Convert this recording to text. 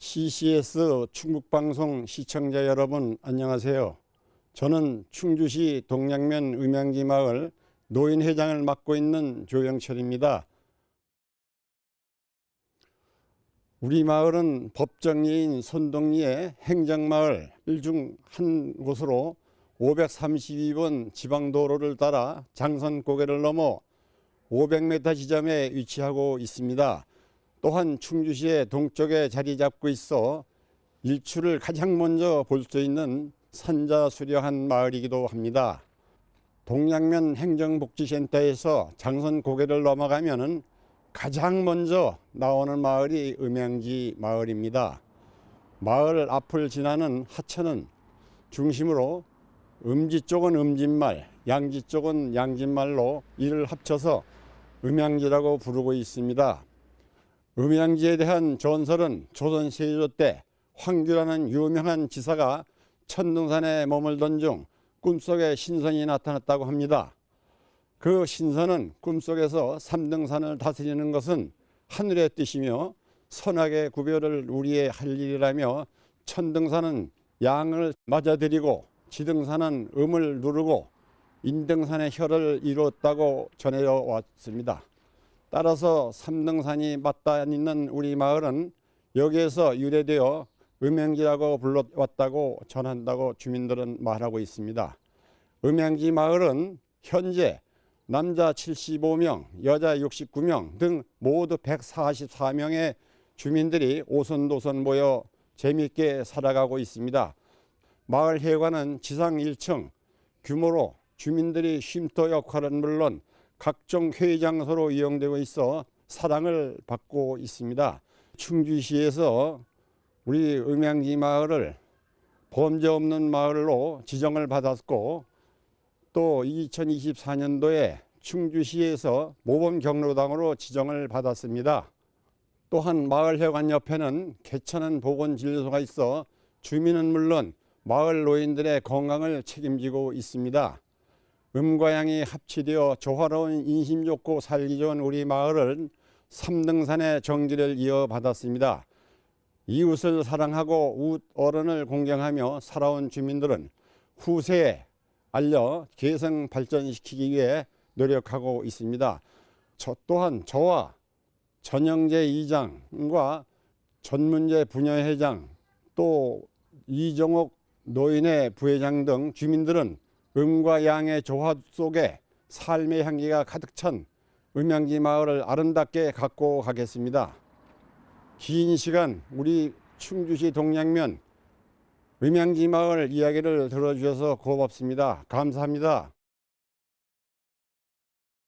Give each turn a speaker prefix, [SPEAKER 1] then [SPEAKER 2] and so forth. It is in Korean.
[SPEAKER 1] CCS 충북방송 시청자 여러분 안녕하세요. 저는 충주시 동양면 음양지 마을 노인회장을 맡고 있는 조영철입니다. 우리 마을은 법정리인 손동리의 행정마을 중한 곳으로 532번 지방도로를 따라 장선고개를 넘어 500m 지점에 위치하고 있습니다. 또한 충주시의 동쪽에 자리 잡고 있어 일출을 가장 먼저 볼 수 있는 산자수려한 마을이기도 합니다. 동양면 행정복지센터에서 장선 고개를 넘어가면은 가장 먼저 나오는 마을이 음양지 마을입니다. 마을 앞을 지나는 하천은 중심으로 음지 쪽은 음진말, 양지 쪽은 양진말로 이를 합쳐서 음양지라고 부르고 있습니다. 음양지에 대한 전설은 조선 세조 때 황규라는 유명한 지사가 천등산에 머물던 중 꿈속에 신선이 나타났다고 합니다. 그 신선은 꿈속에서 삼등산을 다스리는 것은 하늘의 뜻이며 선악의 구별을 우리의 할 일이라며 천등산은 양을 맞아들이고 지등산은 음을 누르고 인등산의 혈을 이루었다고 전해져 왔습니다. 따라서 삼등산이 맞닿아 있는 우리 마을은 여기에서 유래되어 음양지라고 불러왔다고 전한다고 주민들은 말하고 있습니다. 음양지 마을은 현재 남자 75명, 여자 69명 등 모두 144명의 주민들이 오손도손 모여 재미있게 살아가고 있습니다. 마을 회관은 지상 1층 규모로 주민들이 쉼터 역할은 물론 각종 회의 장소로 이용되고 있어 사랑을 받고 있습니다. 충주시에서 우리 음양지 마을을 범죄 없는 마을로 지정을 받았고 또 2024년도에 충주시에서 모범 경로당으로 지정을 받았습니다. 또한 마을회관 옆에는 개천한 보건진료소가 있어 주민은 물론 마을 노인들의 건강을 책임지고 있습니다. 음과 양이 합치되어 조화로운 인심 좋고 살기 좋은 우리 마을은 삼등산의 정지를 이어받았습니다. 이웃을 사랑하고 웃 어른을 공경하며 살아온 주민들은 후세에 알려 개성 발전시키기 위해 노력하고 있습니다. 저 또한 저와 전영재 이장과 전문재 분야회장 또 이정옥 노인회 부회장 등 주민들은 음과 양의 조화 속에 삶의 향기가 가득 찬 음양지 마을을 아름답게 갖고 가겠습니다. 긴 시간 우리 충주시 동양면 음양지 마을 이야기를 들어주셔서 고맙습니다. 감사합니다.